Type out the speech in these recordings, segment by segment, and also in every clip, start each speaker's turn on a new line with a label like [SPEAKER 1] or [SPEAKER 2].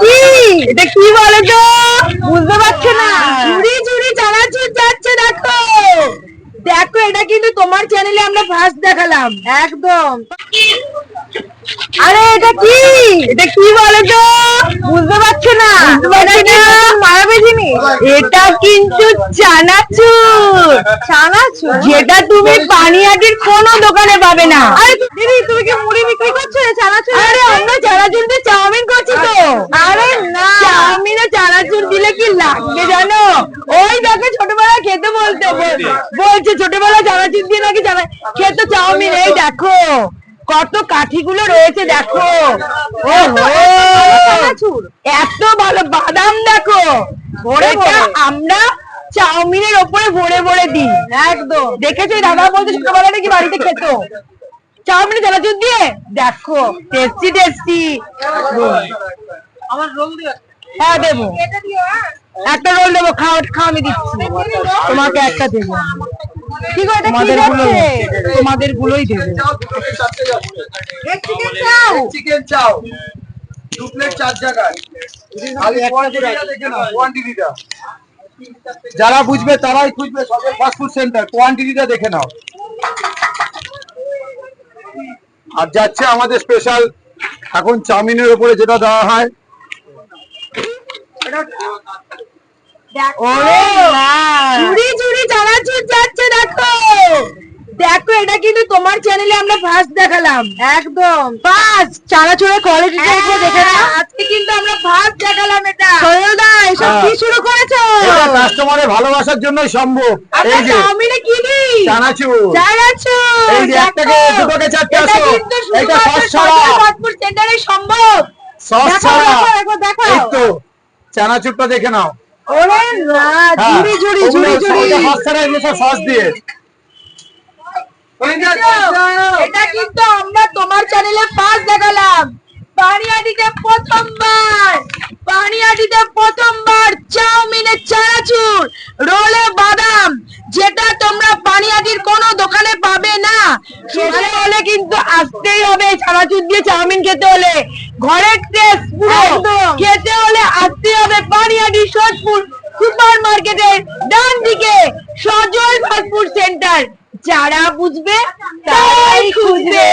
[SPEAKER 1] কি?
[SPEAKER 2] এটা কি বলো তো
[SPEAKER 1] বুঝতে পারছ না।
[SPEAKER 2] ঝুড়ি ঝুড়ি চানাচুর যাচ্ছে দেখো। দেখো এটা কিন্তু তোমার চ্যানেলে আমরা ফার্স্ট দেখালাম।
[SPEAKER 1] একদম।
[SPEAKER 2] আরে এটা কি?
[SPEAKER 1] এটা কি বলো তো বুঝতে পারছ না।
[SPEAKER 2] বুঝতে পারছি
[SPEAKER 1] এটা
[SPEAKER 2] না।
[SPEAKER 1] কি মায়াবী জিনিস?
[SPEAKER 2] এটা কিন্তু চানাচুর।
[SPEAKER 1] চানাচুর?
[SPEAKER 2] যেটা তুমি পানিহাটির কোনো দোকানে পাবে না।
[SPEAKER 1] আরে দিদি তুমি কি মুড়ি বিক্রি করছ? চানাচুর
[SPEAKER 2] আরে আমরা চানাচুর দিয়ে চাউমিন করছি তো
[SPEAKER 1] আরে না
[SPEAKER 2] চাউমিনে চানাচুর দিলে জানো? ওই দেখো ছোটবেলা খেতে বলতে বলছে ছোটবেলা চানাচুর দিয়ে নাকি চানা খেতে চাউমিন। এই দেখো কত কাঠিগুলো রয়েছে দেখো। এত ভালো বাদাম দেখো।
[SPEAKER 1] ভরে
[SPEAKER 2] আমরা চাউমিনের ওপরে ভরে ভরে দিই।
[SPEAKER 1] একদম।
[SPEAKER 2] দেখেছ দাদা বলতে ছোটবেলা নাকি বাড়িতে খেত? চাউমিনে চানাচুর দিয়ে? দেখো টেস্টি টেস্টি
[SPEAKER 1] আমার রোল দিয়ে
[SPEAKER 2] হ্যাঁ দেবো।
[SPEAKER 1] এটা দিও হ্যাঁ?
[SPEAKER 2] একটা রোল দেবো খাও খাও আমি দিচ্ছি। তোমাকে একটা দেবো।
[SPEAKER 1] কি গো এটা তোমাদেরগুলো
[SPEAKER 2] তোমাদের গুলোই দেবো।
[SPEAKER 1] চিকেন চাও?
[SPEAKER 3] চিকেন চাও। দু প্লেট চার জায়গায়। কোয়ান্টিটিটা দেখে নাও কোয়ান্টিটিটা যারা বুঝবে তারাই খুঁজবে সবে ফাস্টফুড সেন্টার কোয়ান্টিটিটা দেখে নাও। আর যাচ্ছে আমাদের স্পেশাল এখন চাউমিনের উপরে যেটা দেওয়া হয়
[SPEAKER 2] ওরে ঝুড়ি ঝুড়ি চানাচুর যাচ্ছে দেখো। দেখো এটা কিন্তু তোমার চ্যানেলে আমরা ফার্স্ট দেখালাম।
[SPEAKER 1] একদম।
[SPEAKER 2] ফার্স্ট
[SPEAKER 1] চানাচুরের কোয়ালিটিটা একটু দেখে নাও।
[SPEAKER 2] আজকে কিন্তু আমরা ফার্স্ট দেখালাম এটা।
[SPEAKER 1] সৈয়দা এসব
[SPEAKER 3] হ্যাঁ।
[SPEAKER 1] কি শুরু করেছ?
[SPEAKER 3] এটা কাস্টমারের ভালোবাসার জন্যই সম্ভব। এই যে
[SPEAKER 2] চাউমিনে কি দিই?
[SPEAKER 3] চানাচুর।
[SPEAKER 2] চানাচুর
[SPEAKER 3] এই যে এক দুটোকে চারটে আসো। এটা সস ছাড়া।
[SPEAKER 2] সদর ফাস্টফুড সেন্টারে সম্ভব।
[SPEAKER 3] সস ছাড়া।
[SPEAKER 1] দেখাও, একবার
[SPEAKER 3] এই তো। চানাচুরটা দেখে নাও।
[SPEAKER 1] ওরে না ঝুড়ি ঝুড়ি
[SPEAKER 3] ওগুলো
[SPEAKER 1] ঝুড়ি ঝুড়ি।
[SPEAKER 3] ওটা সস ছাড়া এগুলো সব সস দিয়ে।
[SPEAKER 2] এটা কিন্তু আমরা তোমার চ্যানেলে ফার্স্ট দেখালাম। পানিয়াটিতে প্রথমবার পানিয়াটিতে প্রথমবার চাউমিনে চানাচুর রোলে বাদাম যেটা তোমরা পানিয়াটির কোনো দোকানে পাবে না। খেতে হলে কিন্তু আসতেই হবে চানাচুর দিয়ে চাউমিন খেতে হলে। ঘরের টেস্ট পুরো খেতে হলে আসতেই হবে পানিয়াটি সোদপুর সুপার মার্কেটের ডান দিকে সজল ফাস্টফুড সেন্টার যারা বুঝবে তারাই খুঁজবে।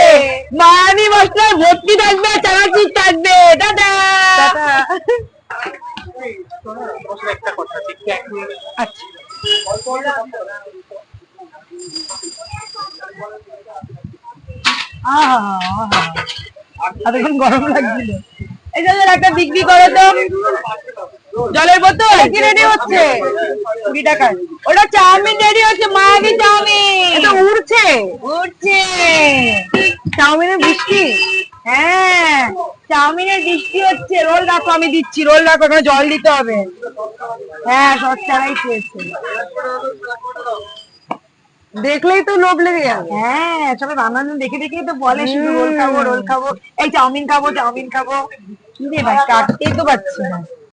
[SPEAKER 2] মায়ামি মশলা ভর্তি থাকবে চানাচুর থাকবে। দাদা আচ্ছা। এতক্ষণ গরম লাগছিল। এই যে একটা বিক্রি করে তো জলের বোতল? কি রেডি হচ্ছে? কুড়ি টাকায়। ওটা চাউমিন রেডি হচ্ছে মায়াবী চাউমিন?
[SPEAKER 1] এটা উড়ছে।
[SPEAKER 2] উঠছে
[SPEAKER 1] চাউমিনের বৃষ্টি?
[SPEAKER 2] হ্যাঁ চাউমিনের বৃষ্টি হচ্ছে। রোল রাখো আমি দিচ্ছি। রোল রাখো ওখানে জল দিতে হবে। হ্যাঁ সব চালাই খেয়েছে।
[SPEAKER 1] দেখলেই তো লোভ লেগে যাবে।
[SPEAKER 2] হ্যাঁ সবাই বানানো দেখে দেখেই তো বলে শুধু রোল খাব রোল খাব। এই চাউমিন খাব চাউমিন খাব। কি রে ভাই কাটতেই তো পারছি না।